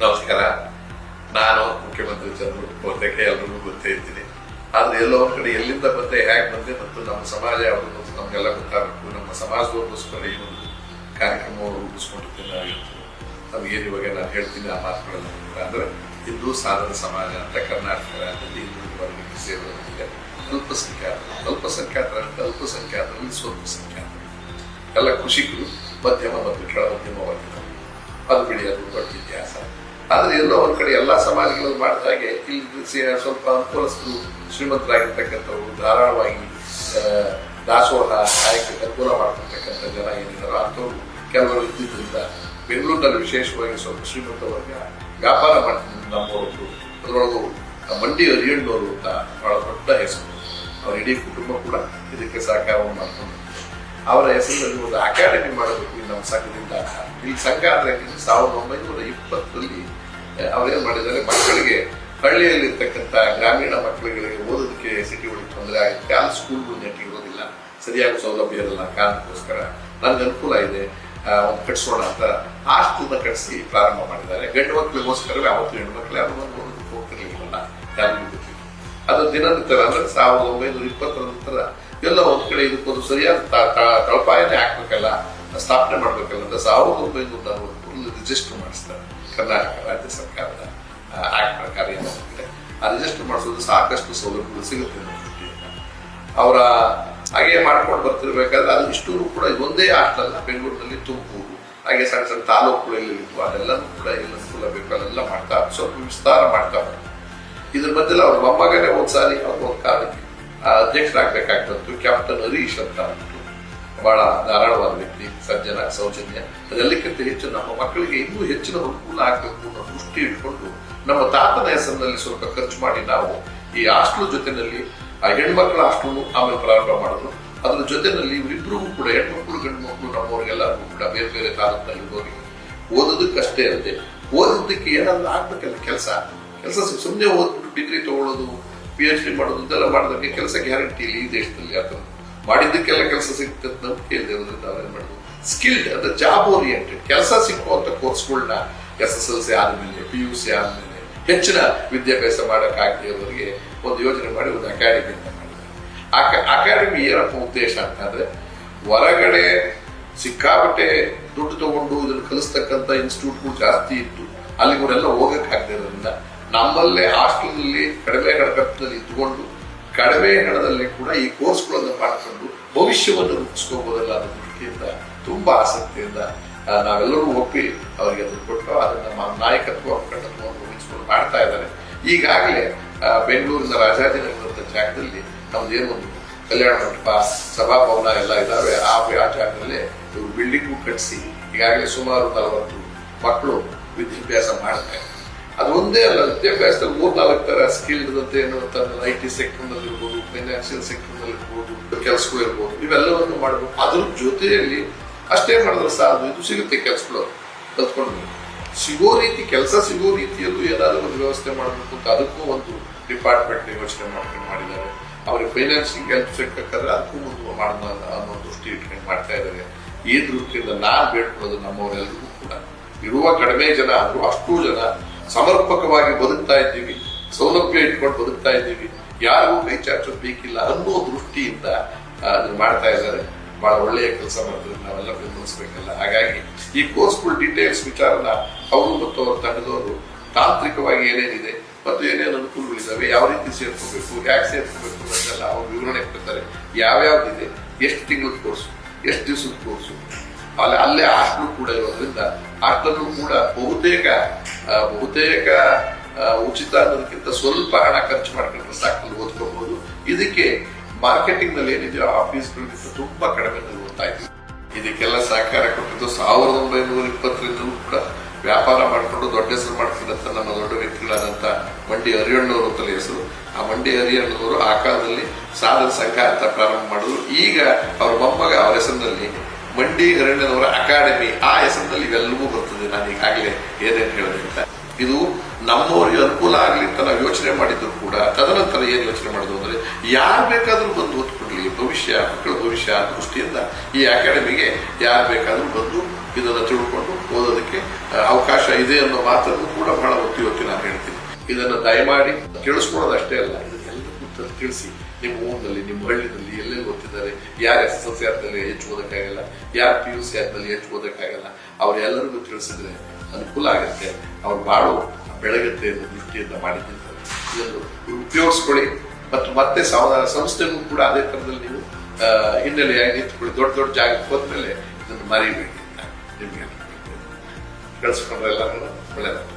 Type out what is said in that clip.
ನಮಸ್ಕಾರ ನಾನು ಮುಖ್ಯಮಂತ್ರಿ ಚಂದ್ರಬಾಬು ಬಹುತೇಕ ಎಲ್ರಿಗೂ ಗೊತ್ತೇ ಇದ್ದೀನಿ. ಆದ್ರೆ ಎಲ್ಲೋ ಒಂದ್ ಕಡೆ ಎಲ್ಲಿಂದ ಬಂದೆ ಹೇಗೆ ಬಂದೆ ಮತ್ತು ನಮ್ಮ ಸಮಾಜ ಯಾವುದು ನಮಗೆಲ್ಲ ಗೊತ್ತಾಗಬೇಕು. ನಮ್ಮ ಸಮಾಜದೋಸ್ಕರ ಈ ಒಂದು ಕಾರ್ಯಕ್ರಮವನ್ನು ರೂಪಿಸ್ಕೊಂಡಿದ್ದೇನೆ ಆಗಿತ್ತು ನಮಗೇನು ಇವಾಗ ನಾನು ಹೇಳ್ತೀನಿ ಆ ಮಾತುಗಳನ್ನು ಅಂದ್ರೆ ಹಿಂದೂ ಸಾಧನ ಸಮಾಜ ಅಂತ ಕರ್ನಾಟಕ ರಾಜ್ಯದಲ್ಲಿ ಹಿಂದೂ ವರ್ಗಕ್ಕೆ ಸೇರಿದಂತಿದೆ. ಅಲ್ಪಸಂಖ್ಯಾತರು ಅಲ್ಪಸಂಖ್ಯಾತರಲ್ಲಿ ಅಲ್ಪಸಂಖ್ಯಾತರಲ್ಲಿ ಸ್ವಲ್ಪ ಸಂಖ್ಯಾತರು ಎಲ್ಲ ಕೃಷಿಕರು ಮಧ್ಯಮ ಮತ್ತು ಕೆಳ ಮಧ್ಯಮ ವರ್ಗದವರು. ಅದು ಬಿಡಿ, ಅದು ದೊಡ್ಡ ಇತಿಹಾಸ. ಆದ್ರೆ ಎಲ್ಲೋ ಒಂದ್ ಕಡೆ ಎಲ್ಲಾ ಸಮಾಜಗಳು ಮಾಡಿದಾಗೆ ಇಲ್ಲಿ ಸಿ- ಸ್ವಲ್ಪ ಅನುಕೂಲಸ್ಥರು ಶ್ರೀಮಂತರಾಗಿರ್ತಕ್ಕಂಥವ್ರು, ಧಾರಾಳವಾಗಿ ದಾಸೋಹ ಆಯ್ಕೆ ಅನುಕೂಲ ಮಾಡ್ತಿರ್ತಕ್ಕಂಥ ಜನ ಏನಿದ್ದಾರೋ ಅಂಥವ್ರು ಕೆಲವರು ಇದ್ದಿದ್ದರಿಂದ ಬೆಂಗಳೂರಿನಲ್ಲಿ ವಿಶೇಷವಾಗಿ ಸ್ವಲ್ಪ ಶ್ರೀಮಂತ ವರ್ಗ ವ್ಯಾಪಾರ ಮಾಡ್ತಿದ್ರು ನಮ್ಮವರು ಅದರೊಳಗೂ ಮಂಡಿ ಅರಿಯಣ್ಣವರು ಅಂತ ಬಹಳ ದೊಡ್ಡ ಹೆಸರು. ಅವ್ರ ಇಡೀ ಕುಟುಂಬ ಕೂಡ ಇದಕ್ಕೆ ಸಹಕಾರವನ್ನು ಮಾಡ್ಕೊಂಡು ಅವರ ಹೆಸರಿನಲ್ಲಿ ಒಂದು ಅಕಾಡೆಮಿ ಮಾಡಬೇಕು ನಮ್ಮ ಸಂಘದಿಂದ. ಈ ಸಂಘ ಅಂದ್ರೆ ಸಾವಿರದ ಒಂಬೈನೂರ ಇಪ್ಪತ್ತರಲ್ಲಿ ಅವ್ರೇನ್ ಮಾಡಿದ್ದಾರೆ, ಮಕ್ಕಳಿಗೆ ಹಳ್ಳಿಯಲ್ಲಿ ಇರ್ತಕ್ಕಂಥ ಗ್ರಾಮೀಣ ಮಕ್ಕಳಿಗೆ ಓದೋದಕ್ಕೆ ಸಿಟಿ ಒಳಗೆ ತೊಂದರೆ ಆಗುತ್ತೆ. ಅಲ್ಲಿ ಸ್ಕೂಲ್ಗಳು ನೆಟ್ಟಿಗೆ ಇರೋದಿಲ್ಲ. ಸರಿಯಾಗಿ ಸೌಲಭ್ಯ ಇರಲ್ಲ ಕಾರಣಕ್ಕೋಸ್ಕರ ನನ್ಗೆ ಅನುಕೂಲ ಇದೆ. ಒಂದು ಕಟ್ಸೋಣ ಅಂತ ಹಾಸ್ಟೆಲ್ನ ಕಟ್ಸಿ ಪ್ರಾರಂಭ ಮಾಡಿದ್ದಾರೆ. ಗಂಡು ಮಕ್ಕಳಿಗೋಸ್ಕರವೇ ಅವತ್ತು ಹೆಣ್ಣು ಮಕ್ಕಳು ಬಂದು ಓದೋದಕ್ಕೆ ಹೋಗ್ತಿರ್ಲಿಲ್ಲ. ಯಾರಿಗೂ ಗೊತ್ತಿಲ್ಲ. ಅದು ದಿನನಿತ್ಯ ಅಂದ್ರೆ ಸಾವಿರದ ಒಂಬೈನೂರ ಇಪ್ಪತ್ತರ ನಂತರ ಎಲ್ಲ ಒಂದ್ ಕಡೆ ಇದಕ್ಕೊಂದು ಸರಿಯಾದ ತಳಪಾಯನೇ ಹಾಕ್ಬೇಕಲ್ಲ, ಸ್ಥಾಪನೆ ಮಾಡ್ಬೇಕಲ್ಲ ಅಂತ ಸಾವಿರದ ಒಂಬೈನೂರ ನಲವತ್ತು ರಿಜಿಸ್ಟರ್ ಮಾಡಿಸ್ತಾರೆ. ಕರ್ನಾಟಕ ರಾಜ್ಯ ಸರ್ಕಾರದ ಆಕ್ಟ್ ಪ್ರಕಾರ ಏನಾಗುತ್ತೆ ಆ ರಿಜಿಸ್ಟರ್ ಮಾಡಿಸೋದು ಸಾಕಷ್ಟು ಸೌಲಭ್ಯಗಳು ಸಿಗುತ್ತೆ ಅವರ ಹಾಗೆ ಮಾಡ್ಕೊಂಡು ಬರ್ತಿರ್ಬೇಕಾದ್ರೆ ಅಲ್ಲಿ ಇಷ್ಟೂರು ಕೂಡ ಇದೊಂದೇ ಅಲ್ಲ ಬೆಂಗಳೂರಿನಲ್ಲಿ ತುಮಕೂರು ಹಾಗೆ ಸಣ್ಣ ಸಣ್ಣ ತಾಲೂಕುಗಳಲ್ಲಿ ಅದೆಲ್ಲನೂ ಕೂಡ ಎಲ್ಲ ಬೇಕು ಅಲ್ಲೆಲ್ಲ ಮಾಡ್ತಾ ಸ್ವಲ್ಪ ವಿಸ್ತಾರ ಮಾಡ್ತಾ ಇದ್ರ ಮಧ್ಯದಲ್ಲಿ ಅವ್ರ ಮೊಮ್ಮಗನೇ ಒಂದ್ಸಾರಿ ಅವ್ರ ಒಂದು ಕಾಲಕ್ಕೆ ಆ ಅಧ್ಯಕ್ಷರಾಗಬೇಕಾಗ್ತದ್ದು ಕ್ಯಾಪ್ಟನ್ ಹರೀಶ್ ಅಂತ ಬಹಳ ಧಾರಾಳವಾದ ವ್ಯಕ್ತಿ, ಸಜ್ಜನ ಸೌಜನ್ಯ. ಅದೆಲ್ಲಕ್ಕಿಂತ ಹೆಚ್ಚು ನಮ್ಮ ಮಕ್ಕಳಿಗೆ ಇನ್ನೂ ಹೆಚ್ಚಿನ ಅನುಕೂಲ ಆಗಬೇಕು ಅನ್ನೋ ದೃಷ್ಟಿ ಇಟ್ಕೊಂಡು ನಮ್ಮ ತಾತನ ಹೆಸರಿನಲ್ಲಿ ಸ್ವಲ್ಪ ಖರ್ಚು ಮಾಡಿ ನಾವು ಈ ಹಾಸ್ಟೆಲ್ ಜೊತೆನಲ್ಲಿ ಆ ಹೆಣ್ಮಕ್ಳ ಹಾಸ್ಟೆಲ್ ಆಮೇಲೆ ಪ್ರಾರಂಭ ಮಾಡಿದ್ರು ಅದ್ರ ಜೊತೆನಲ್ಲಿ ಇವರಿಬ್ಬರಿಗೂ ಕೂಡ ಹೆಣ್ಮಕ್ಳು ಗಂಡು ಮಕ್ಕಳು ನಮ್ಮವ್ರಿಗೆಲ್ಲರಿಗೂ ಕೂಡ ಬೇರೆ ಬೇರೆ ಕಾಲದಲ್ಲಿ ಹೋಗಿ ಓದೋದಕ್ಕಷ್ಟೇ ಅಲ್ಲದೆ ಓದಿದ್ದಕ್ಕೆ ಏನಾದ್ರು ಆಗ್ಬೇಕಲ್ಲ ಕೆಲಸ. ಕೆಲಸ ಸುಮ್ಮನೆ ಓದ್ಬಿಟ್ಟು ಡಿಗ್ರಿ ತಗೊಳ್ಳೋದು ಪಿ ಎಚ್ ಡಿ ಮಾಡೋದು, ಇದೆಲ್ಲ ಕೆಲಸ ಗ್ಯಾರಂಟಿ ಇಲ್ಲ ಈ ದೇಶದಲ್ಲಿ ಯಾಕಂದ್ರೆ ಮಾಡಿದ್ದಕ್ಕೆಲ್ಲ ಕೆಲಸ ಸಿಗುತ್ತೆ ಅಂತ ನಂಬಿಕೆ ಇರೋದ್ರಿಂದ ನಾವೇನ್ ಸ್ಕಿಲ್ಡ್ ಅಂದ್ರೆ ಜಾಬ್ ಓರಿಯೆಂಟೆಡ್ ಕೆಲಸ ಸಿಕ್ಕುವಂತ ಕೋರ್ಸ್ಗಳನ್ನ ಎಸ್ ಎಸ್ ಎಲ್ ಸಿ ಆದ್ಮೇಲೆ ಪಿ ಯು ಸಿ ಆದ್ಮೇಲೆ ಹೆಚ್ಚಿನ ವಿದ್ಯಾಭ್ಯಾಸ ಮಾಡಕ್ಕಾಗದೇ ಅವರಿಗೆ ಒಂದು ಯೋಜನೆ ಮಾಡಿ ಒಂದು ಅಕಾಡೆಮಿ ಅಂತ ಮಾಡಿದ್ದಾರೆ ಅಕಾಡೆಮಿ ಏನಪ್ಪ ಉದ್ದೇಶ ಅಂತಂದ್ರೆ ಹೊರಗಡೆ ಸಿಕ್ಕಾಪಟ್ಟೆ ದುಡ್ಡು ತಗೊಂಡು ಇದನ್ನು ಕಲಿಸ್ತಕ್ಕಂಥ ಇನ್ಸ್ಟಿಟ್ಯೂಟ್ಗಳು ಜಾಸ್ತಿ ಇತ್ತು. ಅಲ್ಲಿ ಇವರೆಲ್ಲ ಹೋಗಕ್ ಆಗದಿರೋದ್ರಿಂದ ನಮ್ಮಲ್ಲೇ ಹಾಸ್ಟೆಲ್ನಲ್ಲಿ ಕಡಿಮೆ ಕಡಕಲ್ಲಿ ಇದ್ದುಕೊಂಡು ಕಡಿಮೆ ಹಣದಲ್ಲಿ ಕೂಡ ಈ ಕೋರ್ಸ್ಗಳನ್ನು ಮಾಡಿಕೊಂಡು ಭವಿಷ್ಯವನ್ನು ರೂಪಿಸ್ಕೋಬಹುದಲ್ಲ ಅನ್ನೋ ದೃಷ್ಟಿಯಿಂದ ತುಂಬಾ ಆಸಕ್ತಿಯಿಂದ ನಾವೆಲ್ಲರೂ ಒಪ್ಪಿ ಅವರಿಗೆ ಅದನ್ನು ಕೊಟ್ಟು ಅದನ್ನು ನಮ್ಮ ನಾಯಕತ್ವ ಮುಖಂಡತ್ವವನ್ನು ವಹಿಸಿಕೊಂಡು ಮಾಡ್ತಾ ಇದ್ದಾರೆ. ಈಗಾಗಲೇ ಬೆಂಗಳೂರಿನ ರಾಜಾಜಿನಗರದ ಜಾಗದಲ್ಲಿ ನಮ್ದೇನು ಒಂದು ಕಲ್ಯಾಣ ಮಂಟಪ, ಸಭಾಭವನ ಎಲ್ಲ ಇದಾವೆ. ಆ ಆ ಜಾಗದಲ್ಲಿ ಇವರು ಬಿಲ್ಡಿಂಗು ಕಟ್ಟಿಸಿ ಈಗಾಗಲೇ ಸುಮಾರು ನಲವತ್ತು ಮಕ್ಕಳು ವಿದ್ಯಾಭ್ಯಾಸ ಮಾಡ್ತಾರೆ ಅದು ಒಂದೇ ಅಲ್ಲ, ವಿದ್ಯಾಭ್ಯಾಸದಲ್ಲಿ ಮೂರ್ನಾಲ್ಕು ತರ ಸ್ಕಿಲ್ ಇರುತ್ತೆ ಐ ಟಿ ಸೆಕ್ಟರ್ನಲ್ಲಿ ಇರ್ಬೋದು ಫೈನಾನ್ಷಿಯಲ್ ಸೆಕ್ಟರ್ನಲ್ಲಿ ಇರ್ಬೋದು, ಕೆಲಸಗಳು ಇರ್ಬೋದು, ಇವೆಲ್ಲವನ್ನು ಮಾಡಬೇಕು. ಅದ್ರ ಜೊತೆಯಲ್ಲಿ ಅಷ್ಟೇ ಮಾಡಿದ್ರೆ ಸಾಧು ಇದು ಸಿಗುತ್ತೆ ಕೆಲಸಗಳು ಕಲ್ತ್ಕೊಂಡು. ಸಿಗೋ ರೀತಿ, ಕೆಲಸ ಸಿಗೋ ರೀತಿಯಲ್ಲೂ ಏನಾದರೂ ಒಂದು ವ್ಯವಸ್ಥೆ ಮಾಡಬೇಕು ಅಂತ ಅದಕ್ಕೂ ಒಂದು ಡಿಪಾರ್ಟ್ಮೆಂಟ್ ಯೋಚನೆ ಮಾಡ್ಕೊಂಡು ಮಾಡಿದ್ದಾರೆ. ಅವ್ರಿಗೆ ಫೈನಾನ್ಸಿಂಗ್ ಹೆಲ್ಪ್ ಸಿಗ್ಬೇಕಾದ್ರೆ ಅದಕ್ಕೂ ಒಂದು ಮಾಡೋಣ ಅನ್ನೋ ದೃಷ್ಟಿ ಇಟ್ಕೊಂಡು ಮಾಡ್ತಾ ಇದ್ದಾರೆ. ಈ ದೃಷ್ಟಿಯಿಂದ ನಾನು ಬೇಡ್ಕೊಳ್ಳೋದು ನಮ್ಮವರೆಲ್ಲರಿಗೂ ಕೂಡ. ಇರುವ ಕಡಿಮೆ ಜನ ಆದರೂ ಅಷ್ಟು ಜನ ಸಮರ್ಪಕವಾಗಿ ಬದುಕ್ತಾ ಇದ್ದೀವಿ, ಸೌಲಭ್ಯ ಇಟ್ಕೊಂಡು ಬದುಕ್ತಾ ಇದ್ದೀವಿ, ಯಾರಿಗೂ ಕೈ ಚಾಚೋದು ಬೇಕಿಲ್ಲ ಅನ್ನೋ ದೃಷ್ಟಿಯಿಂದ ಅದನ್ನ ಮಾಡ್ತಾ ಇದ್ದಾರೆ. ಬಹಳ ಒಳ್ಳೆಯ ಕೆಲಸ ಮಾಡಿದ್ರೆ ನಾವೆಲ್ಲ ಬೆಂಬಲಿಸಬೇಕಲ್ಲ. ಹಾಗಾಗಿ ಈ ಕೋರ್ಸ್ಗಳ ಡೀಟೇಲ್ಸ್ ವಿಚಾರನ ಅವರು ಮತ್ತು ಅವರ ತಂಡದವರು ತಾಂತ್ರಿಕವಾಗಿ ಏನೇನಿದೆ ಮತ್ತು ಏನೇನು ಅನುಕೂಲಗಳಿದ್ದಾವೆ ಯಾವ ರೀತಿ ಸೇರ್ಕೋಬೇಕು, ಯಾಕೆ ಸೇರ್ಕೋಬೇಕು ಅಂತೆಲ್ಲ ಅವರು ವಿವರಣೆ ಕೊಡ್ತಾರೆ. ಯಾವ್ಯಾವ್ದಿದೆ? ಎಷ್ಟು ತಿಂಗಳ ಕೋರ್ಸು? ಎಷ್ಟು ದಿವಸದ ಕೋರ್ಸು? ಅಲ್ಲಿ ಅಲ್ಲೇ ಆಸ್ಟ್ರು ಕೂಡ ಇರೋದ್ರಿಂದ ಹಾಸ್ಟೆಲ್ ಕೂಡ ಬಹುತೇಕ ಆ, ಬಹುತೇಕ ಉಚಿತ ಅನ್ನೋದಕ್ಕಿಂತ ಸ್ವಲ್ಪ ಹಣ ಖರ್ಚು ಮಾಡ್ಕೊಂಡ್ರೆ ಸಾಕು ಓದ್ಕೋಬಹುದು ಇದಕ್ಕೆ ಮಾರ್ಕೆಟಿಂಗ್ನಲ್ಲಿ ಏನಿದೆಯೋ ಆಫೀಸ್ಗಳಿಗಿಂತ ತುಂಬಾ ಕಡಿಮೆ ಓದ್ತಾ ಇದ್ವಿ ಇದಕ್ಕೆಲ್ಲ ಸಹಕಾರ ಕೊಟ್ಟಿದ್ದು ಸಾವಿರದ ಒಂಬೈನೂರ ಇಪ್ಪತ್ತರಿಂದಲೂ ಕೂಡ ವ್ಯಾಪಾರ ಮಾಡಿಕೊಂಡು ದೊಡ್ಡ ಹೆಸರು ಮಾಡ್ಕೊಂಡಂತ ನಮ್ಮ ದೊಡ್ಡ ವ್ಯಕ್ತಿಗಳಾದಂತ ಮಂಡಿ ಹರಿಯಣ್ಣವರು ಅಂತಲೇ ಹೆಸರು. ಆ ಮಂಡಿ ಹರಿಯಣ್ಣವರು ಆ ಕಾಲದಲ್ಲಿ ಸಾಧನ ಸಂಘ ಅಂತ ಪ್ರಾರಂಭ ಮಾಡಿದ್ರು. ಈಗ ಅವ್ರ ಮೊಮ್ಮಗ ಅವರ ಹೆಸರಿನಲ್ಲಿ ಮಂಡಿ ಅರಣ್ಯನವರ ಅಕಾಡೆಮಿ, ಆ ಹೆಸರಿನಲ್ಲಿ ಇವೆಲ್ಲವೂ ಬರ್ತದೆ. ನಾನು ಈಗಾಗಲೇ ಏನೇನು ಹೇಳಿದೆ ಅಂತ. ಇದು ನಮ್ಮವರಿಗೆ ಅನುಕೂಲ ಆಗಲಿ ಅಂತ ನಾವು ಯೋಚನೆ ಮಾಡಿದ್ರು ಕೂಡ, ತದನಂತರ ಏನು ಯೋಚನೆ ಮಾಡೋದು ಅಂದರೆ, ಯಾರು ಬೇಕಾದರೂ ಬಂದು ಓದ್ಕೊಡ್ಲಿ, ಭವಿಷ್ಯ, ಮಕ್ಕಳ ಭವಿಷ್ಯ ದೃಷ್ಟಿಯಿಂದ ಈ ಅಕಾಡೆಮಿಗೆ ಯಾರು ಬೇಕಾದರೂ ಬಂದು ಇದನ್ನು ತಿಳ್ಕೊಂಡು ಓದೋದಕ್ಕೆ ಅವಕಾಶ ಇದೆ ಅನ್ನೋ ಮಾತನ್ನು ಕೂಡ ಬಹಳ ಒತ್ತಿ ಒತ್ತಿ ನಾನು ಹೇಳ್ತೀನಿ. ಇದನ್ನು ದಯಮಾಡಿ ಕೇಳಿಸ್ಕೊಳ್ಳೋದು ಅಷ್ಟೇ ಅಲ್ಲ ಇದೆಲ್ಲರಿಗೂ ತ- ತಿಳಿಸಿ. ನಿಮ್ಮ ಊರಿನಲ್ಲಿ, ನಿಮ್ಮ ಹಳ್ಳಿನಲ್ಲಿ ಎಲ್ಲೆಲ್ಲಿ ಓದ್ತಿದ್ದಾರೆ ಯಾರು ಎಸ್ ಎಸ್ ಎಲ್ ಸಿ ಹೆಚ್ಚು ಓದೋಕ್ಕಾಗಲ್ಲ? ಯಾರು ಪಿ ಯು ಸಿ ಆದ್ಮೇಲೆ ಹೆಚ್ಚು ಓದೋಕ್ಕಾಗಲ್ಲ? ಅವರೆಲ್ಲರಿಗೂ ತಿಳಿಸಿದ್ರೆ ಅನುಕೂಲ ಆಗುತ್ತೆ. ಅವ್ರು ಬಾಳು ಬೆಳಗತ್ತೆ ಎಂದು ದೃಷ್ಟಿಯಿಂದ ಮಾಡಿದ್ದಾರೆ ಇದನ್ನು ಉಪಯೋಗಿಸ್ಕೊಳ್ಳಿ. ಮತ್ತು ಮತ್ತೆ ಸಮ- ಸಂಸ್ಥೆಗೂ ಕೂಡ ಅದೇ ಥರದಲ್ಲಿ ನೀವು ಹಿನ್ನೆಲೆಯಾಗಿ ನಿಂತ್ಕೊಳ್ಳಿ. ದೊಡ್ಡ ದೊಡ್ಡ ಜಾಗಕ್ಕೆ ಹೋದ್ಮೇಲೆ ಇದನ್ನು ಮರಿಬೇಡಿ ನಿಮಗೆ ಕಳಿಸ್ಕೊಂಡ್ರೆ ಎಲ್ಲರೂ